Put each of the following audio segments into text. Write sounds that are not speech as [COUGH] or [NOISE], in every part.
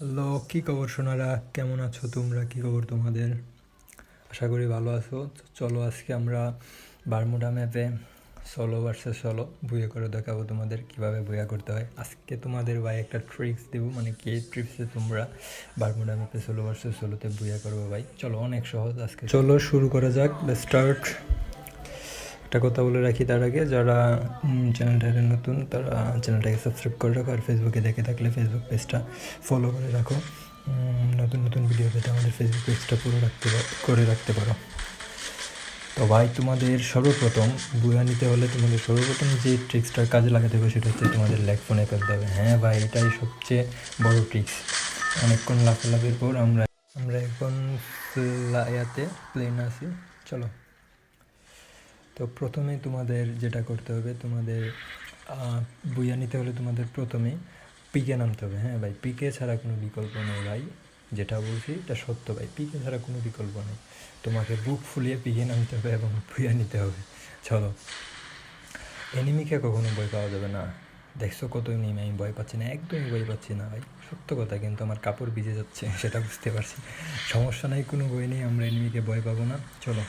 Hello কী খবর সোনারা, কেমন আছো তোমরা? কী খবর তোমাদের? আশা করি ভালো আছো। চলো আজকে আমরা বারমুডা ম্যাপে সলো ভার্সেস সলো বুয়া করে দেখাবো তোমাদের কীভাবে বুয়া করতে হয়। আজকে তোমাদের ভাই একটা ট্রিক্স দেবো মানে কি ট্রিক্সে তোমরা বারমুডা ম্যাপে সোলো ভার্সেস সোলোতে বুয়া করব ভাই? চলো, অনেক সহজ আজকে। চলো, শুরু করা যাক। স্টার্ট একটা কথা বলে রাখি তার আগে, যারা চ্যানেলটাতে নতুন, তারা চ্যানেলটাকে সাবস্ক্রাইব করে রাখো আর ফেসবুকে দেখে থাকলে ফেসবুক পেজটা ফলো করে রাখো। নতুন নতুন ভিডিও পেতে আমাদের ফেসবুক পেজটা পুরো রাখতে করে রাখতে পারো। তো ভাই, তোমাদের সর্বপ্রথম বুয়া নিতে হলে তোমাদের সর্বপ্রথম যে ট্রিক্সটা কাজে লাগাতে হবে সেটা হচ্ছে তোমাদের লেগ ফোনে ফেলতে হবে। হ্যাঁ ভাই, এটাই সবচেয়ে বড় ট্রিক্স অনেকক্ষণ লাফালাফির পর আমরা আমরা এখন ইয়াতে প্লেন আছি। চলো। তো প্রথমে তোমাদের যেটা করতে হবে, তোমাদের বুইয়া নিতে হলে তোমাদের প্রথমে পিকে নামতে হবে। হ্যাঁ ভাই পিকে ছাড়া কোনো বিকল্প নেই ভাই, যেটা বলছি এটা সত্য ভাই পিকে ছাড়া কোনো বিকল্প নেই। তোমাকে বুক ফুলিয়ে পিকে নামতে হবে এবং বুইয়া নিতে হবে। চলো। এনিমিকে কখনো ভয় পাওয়া যাবে না। দেখছ কত এনিমি আমি ভয় পাচ্ছি না, একদমই ভয় পাচ্ছি না ভাই। সত্য কথা, কিন্তু আমার কাপড় ভিজে যাচ্ছে, সেটা বুঝতে পারছি। সমস্যা নাই, কোনো বই নেই, আমরা এনিমিকে ভয় পাবো না। চলো।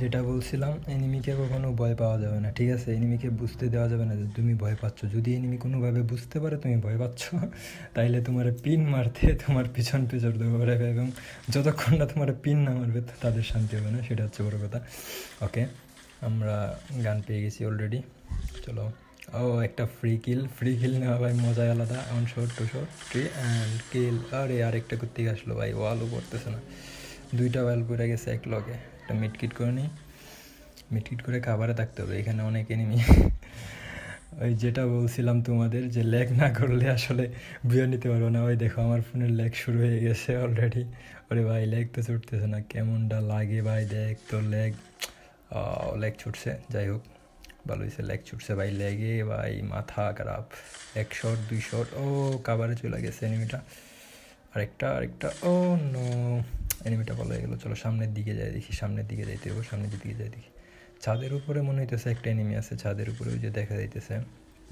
যেটা বলছিলাম এনিমিকে কখনো ভয় পাওয়া যাবে না, ঠিক আছে? এনিমিকে বুঝতে দেওয়া যাবে না যে তুমি ভয় পাচ্ছ। যদি এনিমি কোনোভাবে বুঝতে পারে তুমি ভয় পাচ্ছ, তাইলে তোমার পিন মারতে, তোমার পিছন পিছন দৌড়াবে এবং যতক্ষণ না তোমার পিন না মারবে, তাদের শান্তি হবে না, সেটা হচ্ছে বড় কথা। ওকে আমরা গান পেয়ে গেছি অলরেডি চলো। ও, একটা ফ্রি কিল ফ্রি কিল নেওয়া ভাই মজাই আলাদা one shot two shot three and kill আরে, আরেকটা করতে আসলো ভাই ওয়ালও পড়তেছে না। দুইটা ওয়াল পড়ে গেছে এক লগে একটা মিটকিট করে নিই। মিটকিট করে খাবারে থাকতে হবে, এখানে অনেক এনিমি ওই যেটা বলছিলাম তোমাদের যে ল্যাগ না করলে আসলে বিয়ে নিতে পারব না। ওই দেখো, আমার ফোনের ল্যাগ শুরু হয়ে গেছে অলরেডি ওরে ভাই ল্যাগ তো ছুটতেছে না, কেমনটা লাগে ভাই, দেখ তো ল্যাগ ল্যাগ ছুটছে, যাই হোক, ভালো হয়েছে ল্যাগ ছুটছে ভাই, লেগে ভাই, মাথা খারাপ। এক শট, দুই শট, ও কাবারে চলে গেছে এনিমিটা আরেকটা আরেকটা, ও নো এনিমিটা হয়ে গেলো, চলো সামনের দিকে যাই দেখি, সামনের দিকে যাইতে হবে, সামনের দিকে যাই দেখি। ছাদের উপরে মনে হইতেছে একটা এনিমি আছে, ছাদের উপরে ওই যে দেখা যাইতেছে।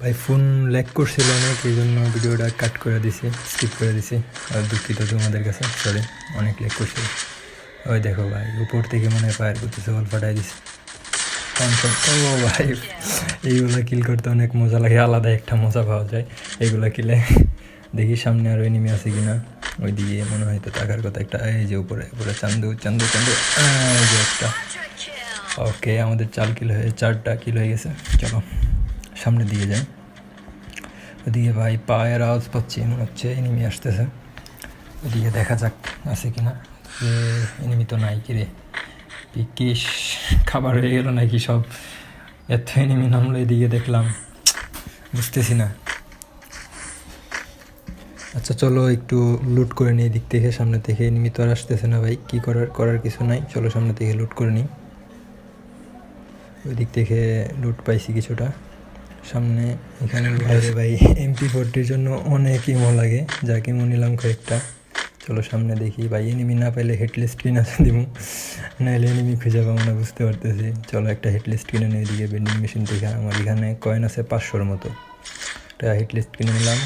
ভাই ফোন ল্যাক করছিল অনেক, এই জন্য ভিডিওটা কাট করে দিছি স্কিপ করে দিছি। আর দুঃখিত তোমাদের কাছে সরি অনেক ল্যাক করছিল। ওই দেখো ভাই, উপর থেকে মনে হয় ফায়ার করতেছে, বল ফাটাই দিছে। ও ভাই, এইগুলো কিল করতে অনেক মজা লাগে, আলাদা একটা মজা পাওয়া যায়, এইগুলো কিলে দেখি সামনে আরও এনিমি আছে কিনা। ওই দিকে মনে হয় তো টাকার কথা একটা, এই যে উপরে উপরে চান্দু চান্দু চান্দু যে একটা। ওকে, আমাদের চার কিলো হয়ে, চারটা কিলো হয়ে গেছে। চলো, সামনের দিকে যাই। ওদিকে ভাই পায়ের আওয়াজ পাচ্ছি, মনে হচ্ছে এনিমি আসতেছে। ওদিকে দেখা যাক আছে কিনা। যে এনিমি তো নাই কিরে। পিকিস খাবার হয়ে গেল নাকি সব? এত এনিমি নামলো এদিকে দেখলাম। বুঝতেছি না। আচ্ছা চলো একটু লুট করে নিই দিক থেকে, সামনে থেকে। এনিমি তো আর আসতেছে না ভাই, কী করার করার কিছু নাই। চলো সামনে থেকে লুট করে নিই। ওই দিক থেকে লুট পাইছি কিছুটা। সামনে এখানে ভাই এমপি ফোরটির জন্য অনেক ইমো লাগে। যাকে ইমো নিলাম কয়েকটা। চলো সামনে দেখি। ভাই এনিমি না পাইলে হেডলিস্ট কিনে দিব। নাহলে এনিমি খুঁজে পাবো না, বুঝতে পারতেছি। চলো একটা হেডলিস্ট কিনে নিয়ে এদিকে বেন্ডিং মেশিন থেকে আমার এখানে কয়েন আছে পাঁচশোর মতো। একটা হেডলিস্ট কিনে নিলাম।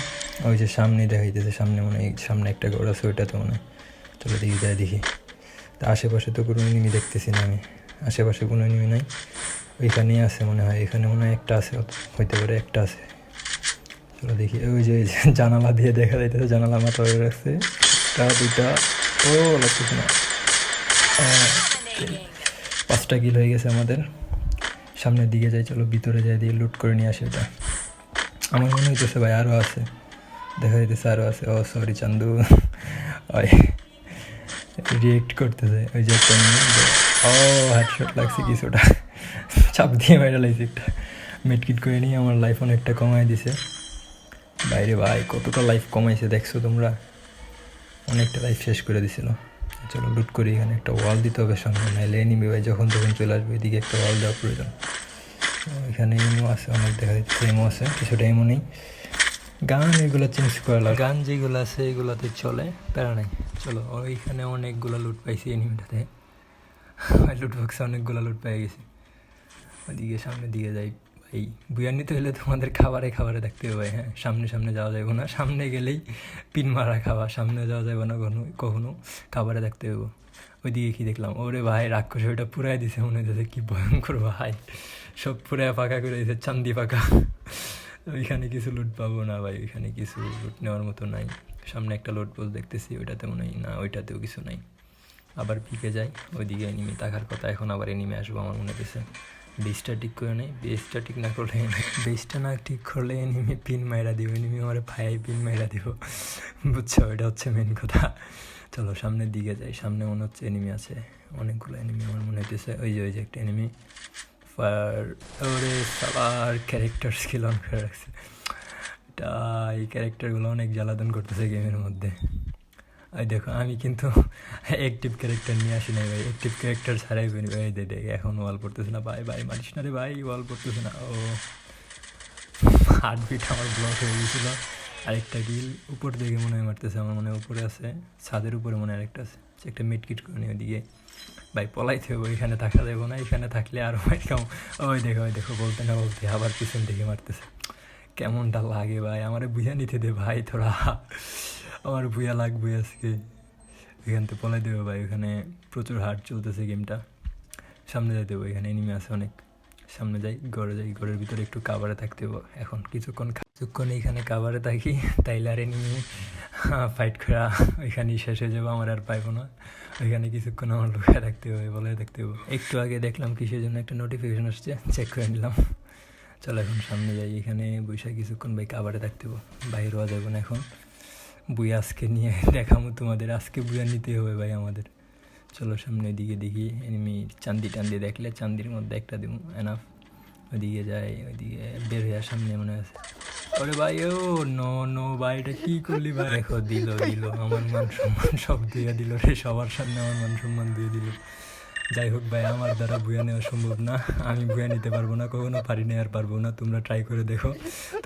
ওই যে সামনে দেখাইতেছে সামনে মনে হয় সামনে একটা ঘর আছে ওইটা তো মনে হয়। চলো দেখি, যাই দেখি। তা আশেপাশে তো কোনো এনিমি দেখতেছি না আমি। আশেপাশে কোনো এনিমি নাই। ওইখানেই আছে মনে হয়, এখানে মনে হয় একটা আছে, হইতে পারে একটা আছে। চলো দেখি, ওই যে [LAUGHS] জানালা দিয়ে দেখা যাইতেছে, জানালা মাথা হয়ে রাখছে। একটা দুইটা, ও, লাগতেছে না। পাঁচটা কিল হয়ে গেছে আমাদের। সামনের দিকে যাই, চলো ভিতরে যাই, দিয়ে লুট করে নিয়ে আসি ওটা। আমার মনে হইতেছে ভাই আরও আছে। দেখা যাইতেছে আরও আছে। ও সরি চান্দু। ওই রিয়েক্ট করতেছে। ওই যে একটা ও হেডশট লাগছে কিছুটা। চাপ দিয়ে বাইরে লাগছে একটা। মেডকিট করে নিয়ে আমার লাইফ অনেকটা কমাই দিছে। বাইরে ভাই, কতটা লাইফ কমাইছে দেখছ তোমরা? অনেকটা লাইফ শেষ করে দিছিল। চলো লুট করি এখানে। একটা ওয়াল দিতে হবে সঙ্গে নাইলে এনিমি ভাই যখন তখন চলে আসবে। এদিকে একটা ওয়াল দেওয়া প্রয়োজন। এখানে ইমো আছে, অনেক দেখা যাচ্ছে। এমও আছে, কিছুটা ইমো নেই। গান এগুলো চেঞ্জ করা গান যেগুলো আছে এগুলোতে চলে, প্যারা নাই। চলো, ওইখানে অনেকগুলো লুট পাইছি এনিমিটাতে লুট [LAUGHS] বক্সে অনেকগুলো লুট পেয়ে গেছি। ওইদিকে সামনের দিকে যাই। ভাই বুয়ার নিতে হলে তোমাদের খাবারে খাবারে দেখতে হবে হ্যাঁ? সামনে সামনে যাওয়া যাবে না। সামনে গেলেই পিন মারা খাওয়া। সামনে যাওয়া যাবে না কখনো কখনো। খাবারে দেখতে হবে ওইদিকে কি দেখলাম? ওরে ভাই, রাক্ষস ওইটা পুরাই দিছে। মনে হচ্ছে কি ভয়ঙ্কর ভাই। সব পুরাই ফাঁকা করে দিছে, চান্দি ফাঁকা। ওইখানে কিছু লুট পাবো না ভাই, ওইখানে কিছু লুট নেওয়ার মতো নাই। সামনে একটা লোড পোস্ট দেখতেছি, ওইটাতে মনে হয় না, ওইটাতেও কিছু নাই। আবার পিকে যাই, ওইদিকে এনিমি থাকার কথা, এখন আবার এনিমে আসব আমার মনে হচ্ছে বেসটা ঠিক করে নেই বেসটা ঠিক না করলে বেসটা না ঠিক করলে এনিমি পিন মাইরা দিব এনিমি আমার ভাই পিন মাইরা দিব। বুঝছ ওইটা হচ্ছে মেন কথা। চলো, সামনের দিকে যাই, সামনে মনে হচ্ছে এনিমি আছে। অনেকগুলো এনিমি আমার মনে হইতেছে। ওই যে ওই যে একটা এনিমি ফার ওরে সবার ক্যারেক্টার স্কিল অন করে রাখছে। এটা এই ক্যারেক্টারগুলো অনেক জ্বালাতন করতেছে গেমের মধ্যে। ওই দেখো, আমি কিন্তু অ্যাক্টিভ ক্যারেক্টার নিয়ে আসি নাই ভাই। অ্যাক্টিভ ক্যারেক্টার ছাড়াই করি। ভাই দে দেখ এখন ওয়াল পড়তেছে না। ভাই ভাই মারিস না রে ভাই ওয়াল পড়তেছে না। ও হার্টবিট আমার ব্লক হয়ে গেছিল। আরেকটা কিল উপর দিকে মনে হয় মারতেছে, আমার মনে উপরে আছে। ছাদের উপরে মনে আরেকটা আছে। একটা মিটকিট করে নিয়ে ওইদিকে ভাই পলাইতে হবে এখানে থাকা যাব না, এখানে থাকলে আরও ভাই কেমন? ওই দেখো ওই দেখো, বলতে না বলতে আবার পিছন থেকে মারতেছে। কেমনটা লাগে ভাই, আমার বুঝা নিতে দে ভাই তোরা। আমার বুয়া লাগবে আজকে। এখান থেকে পলাই দেবে ভাই, ওখানে প্রচুর হার্ড চলতেছে গেমটা। সামনে যাইতে হবে এখানে এনিমি আছে অনেক। সামনে যাই, ঘরে যাই, ঘরের ভিতরে একটু কাভারে থাকতে এখন কিছুক্ষণ কিছুক্ষণ এখানে কাভারে থাকি, তাইলে আর এনিমি ফাইট করা ওইখানেই শেষ হয়ে যাব, আমার আর পাইবো না। ওইখানে কিছুক্ষণ আমার লুকিয়ে রাখতে হবে বলে দেখতে হবে। একটু আগে দেখলাম কিসের জন্য একটা নোটিফিকেশন আসছে চেক করে নিলাম। চলো এখন সামনে যাই, এখানে বৈশাখ কিছুক্ষণ ভাই কাবারে থাকতে হবে। বাইর হওয়া যাবে না এখন। বই আজকে নিয়ে [LAUGHS] দেখামো তোমাদের, আজকে বুয়া নিতে হবে ভাই আমাদের। চলো সামনে দিকে দেখি এনিমি চান্দি টান্দি দেখলে চান্দির মধ্যে একটা দিব এনাফ ওইদিকে যাই, ওইদিকে বের হয়ে সামনে মনে আছে। ওরে ভাই, ও, নো নো, ভাই, এটা কি করলি ভাই? দেখো, দিল দিল, আমার মান সম্মান সব দিয়ে দিল রে সবার সামনে আমার মান সম্মান দিয়ে দিল। যাই হোক ভাই, আমার দ্বারা বুয়া নেওয়া সম্ভব না, আমি বুয়া নিতে পারব না, কখনো পারি না আর পারব না, তোমরা ট্রাই করে দেখো,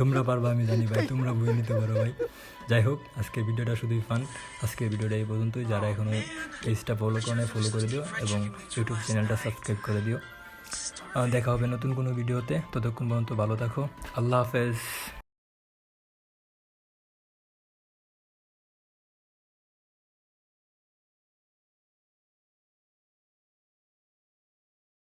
তোমরা পারব, আমি জানি ভাই, তোমরা বুয়া নিতে পারো ভাই। যাই হোক, আজকে ভিডিওটা শুধুই ফান আজকে ভিডিওটা এই পর্যন্তই, যারা এখনও পেজটা ফলো করে ফলো করে দিও এবং ইউটিউব চ্যানেলটা সাবস্ক্রাইব করে দিও। দেখা হবে নতুন কোনো ভিডিওতে, ততক্ষণ পর্যন্ত ভালো থাকো, আল্লাহ হাফেজ।